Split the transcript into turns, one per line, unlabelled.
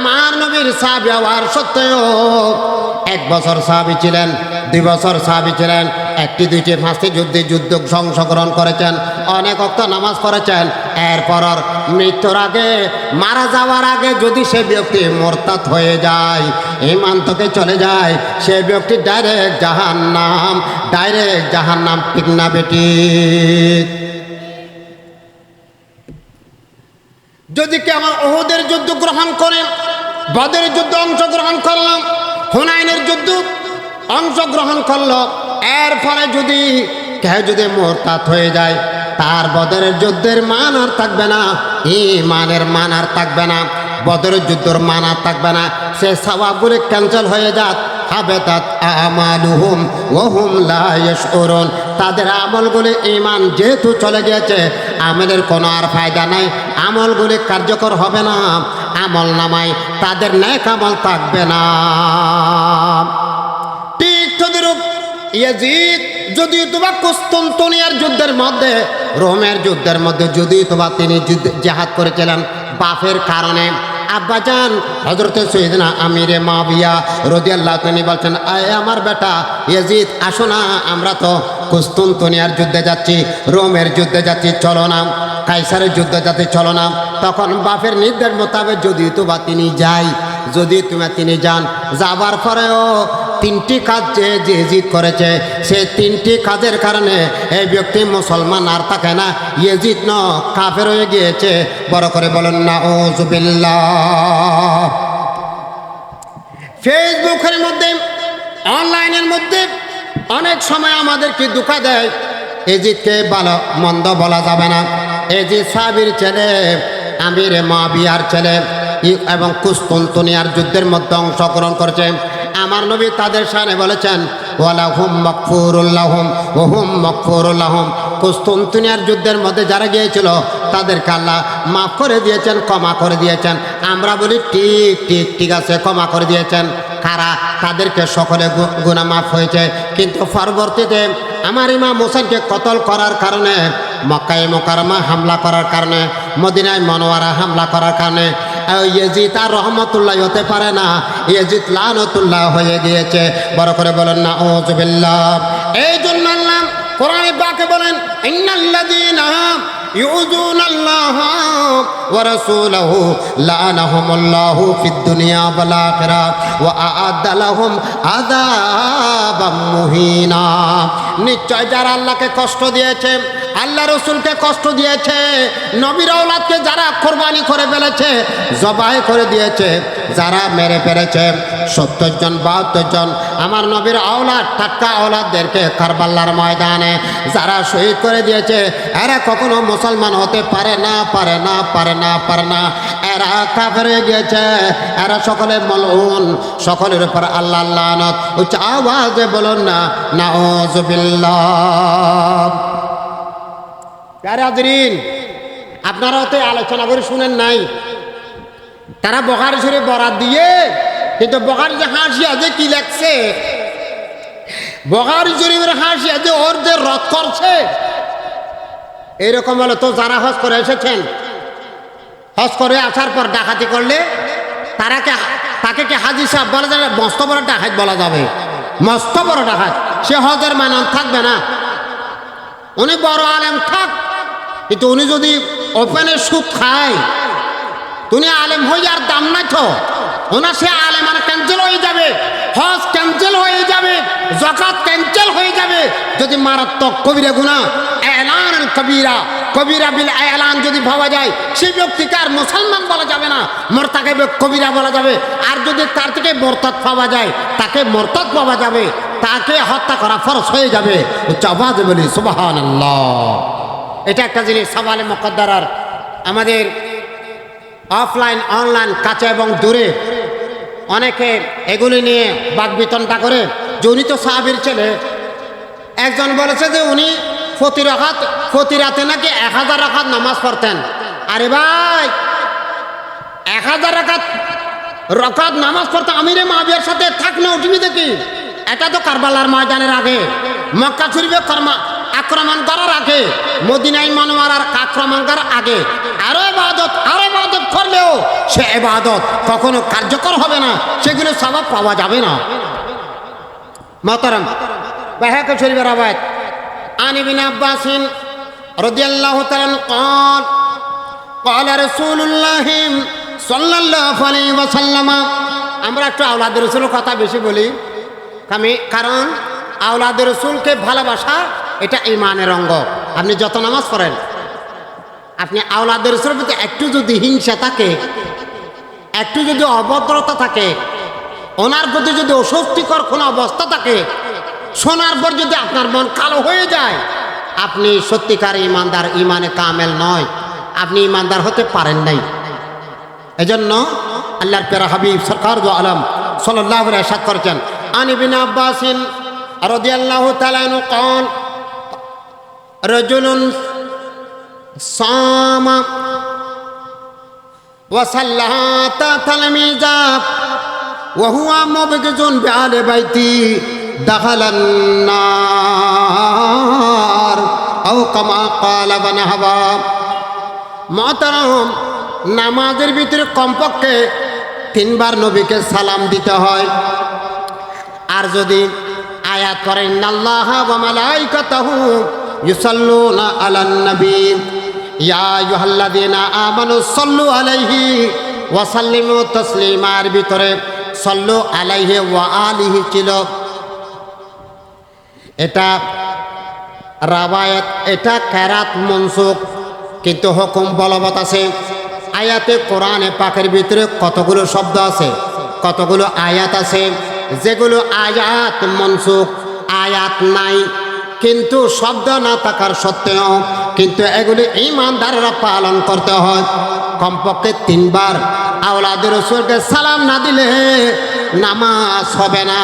আমার নবীর সাহাবি হওয়ার সত্ত্বেও এক বছর সাহাবি ছিলেন, দুই বছর সাহাবি ছিলেন, একটি, দুইটি, পাঁচটি যুদ্ধে যুদ্ধ অংশগ্রহণ করেছেন, অনেক অক্ত নামাজ পড়েছেন। এরপর মৃত্যুর আগে, মারা যাওয়ার আগে যদি সে ব্যক্তি মোরতাত হয়ে যায় ইমান থেকে চলে যায়, সে ব্যক্তি ডাইরেক্ট জাহান নাম ডাইরেক্ট জাহান নাম ঠিক না বেটি। যদি কে আমার ওহদের যুদ্ধ গ্রহণ করেন বদের যুদ্ধ অংশগ্রহণ করলাম, হুনাইনের যুদ্ধ অংশগ্রহণ করল। এর ফলে যদি কেউ যদি মোরতাত হয়ে যায়, তার বদরের যুদ্ধের মান আর থাকবে না ইমানের মান আর থাকবে না, বদরের যুদ্ধের মান আর থাকবে না। সে সবাবগুলি ক্যান্সেল হয়ে যাক। হাবেতাত আমালুহুম ওহুম তাদের আমলগুলি ইমান যেহেতু চলে গিয়েছে, আমাদের কোনো আর ফায়দা নাই। আমলগুলি কার্যকর হবে না। আমল নামায়, তাদের ন্যাক আমল থাকবে না। ঠিক তদরূপ ইয়াজিদ কুস্তন্তনিয়ার যুদ্ধের মধ্যে, রোমের যুদ্ধের মধ্যে যদি তোমা তিনি যুদ্ধ, জেহাদ করেছিলেন, বাফের কারণে, আব্বাজান হজরতে সৈদিনা আমিরে মাবিয়া রদিয়াল্লাহ তিনি বলছেন, আয় আমার বেটা ইয়াজিদ, আসো না, আমরা তো কুস্তন্তনিয়ার যুদ্ধে যাচ্ছি, রোমের যুদ্ধে যাচ্ছি, চলো না। কাইসারের যুদ্ধে যাতে চলো না। তখন বাপের নির্দেশ মোতাবেক যদি তো বা তিনি যাই, যদি তুমি তিনি যান, যাবার পরেও তিনটি কাজ যে যে জিদ করেছে, সে তিনটি কাজের কারণে এই ব্যক্তি মুসলমান আর থাকে না। ইয়েজিদ ন, কাফের হয়ে গিয়েছে। বড় করে বলেন না ও জুবিল্লাহ ফেসবুকের মধ্যে, অনলাইনের মধ্যে অনেক সময় আমাদেরকে দুঃখা দেয়? এজিদকে ভালো মন্দ বলা যাবে না। এজিদ সাবির ছেলে, আমির মা বিয়ার ছেলে এবং কুস্তন্তনিয়ার যুদ্ধের মধ্যে অংশগ্রহণ করেছে। আমার নবী তাদের সামনে বলেছেন, ওয়ালাহুম মকফুরুল্লাহম ওহুম মকফুরুল্লাহম কুস্তন্তনিয়ার যুদ্ধের মধ্যে যারা গিয়েছিল, তাদেরকে আল্লাহ মাফ করে দিয়েছেন, ক্ষমা করে দিয়েছেন। আমরা বলি, ঠিক ঠিক ঠিক আছে, ক্ষমা করে দিয়েছেন। কারা? তাদেরকে সকলে গু- মাফ হয়েছে। কিন্তু পরবর্তীতে আমার ইমাম হোসেনকে কতল করার কারণে, মক্কায় মোকারমা হামলা করার কারণে, মদিনায় মনোয়ারা হামলা করার কারণে ইয়েজিদ আর রহমতুল্লাহ হতে পারে না। ইয়েজিদ লানতুল্লাহ হয়ে গিয়েছে। বড় করে বলেন না ও এই জন্য আল্লাহ কোরআনে পাকে বলেন ইউজুন আল্লাহ ওয়া রাসূলাহু লানাহুম আল্লাহু ফিদ দুনিয়া ওয়াল আখিরা ওয়া আ'আদা লাহুম আযাবাম মুহিনা। নিশ্চয় যারা আল্লাহকে কষ্ট দিয়েছে আল্লাহ রসুলকে কষ্ট দিয়েছে, নবীর আওলাদকে যারা কোরবানি করে ফেলেছে, জবাই করে দিয়েছে, যারা মেরে ফেলেছে। সত্তর জন, বাহাত্তর জন, আমার নবীর আওলাদ টাটকা আওলাদদেরকে কারবাল্লার ময়দানে যারা শহীদ করে দিয়েছে, এরা কখনো মুসলমান হতে পারে না পারে না পারে না পারে না। এরা কাফের হয়ে গিয়েছে, এরা সকলে মলউন, সকলের উপর আল্লাহ আল্লাহ উচ্চ আওয়াজে বলুন না, নাউজুবিল্লাহ। প্যারে হাজরিন, আপনারাও তো আলোচনা করে শুনেন নাই। তারা বকারি শরীফ বরাত দিয়ে, কিন্তু বকারি যে হাসি আছে কি লাগছে বকারি শরীফের হাসি আছে ওর যে রথ করছে এইরকম হলে তো যারা হজ করে এসেছেন। হজ করে আসার পর ডাকাতি করলে তারাকে তাকে কি হাজি সাহেব বলা যাবে? মস্ত বড় ডাকাত বলা যাবে। মস্ত বড় ডাকাত। সে হজের মানান থাকবে না। উনি বড় আলেম থাক। কিন্তু উনি যদি ওপেনে সুদ খায় তুমি আলেম হয়ে আর দাম নাই তো। ওনার সে আলেম আর ক্যান্সেল হয়ে যাবে, হজ ক্যান্সেল হয়ে যাবে জকাত ক্যান্সেল হয়ে যাবে। যদি মারাত্মক কবিরা গুণা এলান কবিরা কবিরা বিল এলান যদি ভাবা যায় সেই ব্যক্তিকে আর মুসলমান বলা যাবে না, মোরতাকে কবিরা বলা যাবে। আর যদি তার থেকে মোরতাদ পাওয়া যায়, তাকে মোরতাদ পাওয়া যাবে, তাকে হত্যা করা ফরস হয়ে যাবে। চাবাজ বলি সুবাহান এটা একটা জিনিস সবালে মকদ্দারার। আমাদের অফলাইন অনলাইন কাছে এবং দূরে অনেকে এগুলি নিয়ে বাগবিতনটা করে। যে তো সাহাবির ছেলে একজন বলেছে যে উনি প্রতি রাখাত প্রতি রাতে নাকি এক হাজার রাখাত নামাজ পড়তেন। আরে ভাই, এক হাজার রাখাত রকাত নামাজ পড়তে আমিরে মাবিয়ার সাথে থাক না, উঠবি দেখি। এটা তো কারবালার ময়দানের আগে। মক্কা শরীফে কর্মা আক্রমণ করার আগে মদিনাই মনোয়ারার আক্রমণ করার আগে আরো ইবাদত আরো ইবাদত করলেও সে এবাদত কখনো কার্যকর হবে না সেগুলো সবাব পাওয়া যাবে না মহতরম বাহাকে শরীফের আবাদ আনি বিন আব্বাসিন রাদিয়াল্লাহু তাআলা قال قال رسول الله صلى الله عليه وسلم আমরা একটু আওলাদের রসুলের কথা বেশি বলি আমি কারণ আওলাদের রসুলকে ভালোবাসা এটা ইমানের অঙ্গ। আপনি যত নামাজ পড়েন, আপনি আওলাদের প্রতি একটু যদি হিংসা থাকে, একটু যদি অভদ্রতা থাকে, ওনার প্রতি যদি অস্বস্তিকর কোনো অবস্থা থাকে, শোনার পর যদি আপনার মন কালো হয়ে যায়, আপনি সত্যিকার ইমানদার, ইমানে কামেল নয়। আপনি ইমানদার হতে পারেন নাই। এজন্য আল্লাহর পেরা হাবিব সরকার আলম সাল্লাহ সাত করেছেন। আনিবিন আব্বাসিন রদিয়াল্লাহ তালানু কন রজুলুন সামা وصلات تلميذا وهو مبغض بآل بيتي دخل النار أو كما قال بنهبا মহতারাম নামাজের ভিতরে কমপক্ষে তিনবার নবীকে সালাম দিতে হয় আর যদি আয়াত করেন আল্লাহ ওয়া মালাইকাতাহু ইউসাল্লুনা আলান নবী ইয়া আইয়ুহাল্লাযীনা আমানু সাল্লু আলাইহি ওয়া সাল্লিমু ভিতরে সাল্লু আলাইহি ওয়া আলিহি ছিল। এটা রাবায়াত, এটা ক্যারাত মনসুখ। কিন্তু হুকুম বলবৎ আছে। আয়াতে কোরআনে পাকের ভিতরে কতগুলো শব্দ আছে, কতগুলো আয়াত আছে, যেগুলো আয়াত মনসুখ, আয়াত নাই। কিন্তু শব্দ না থাকার সত্ত্বেও কিন্তু এগুলি ইমানদাররা পালন করতে হয়। কমপক্ষে তিনবার। আওলাদের সালাম না দিলে নামাজ হবে না।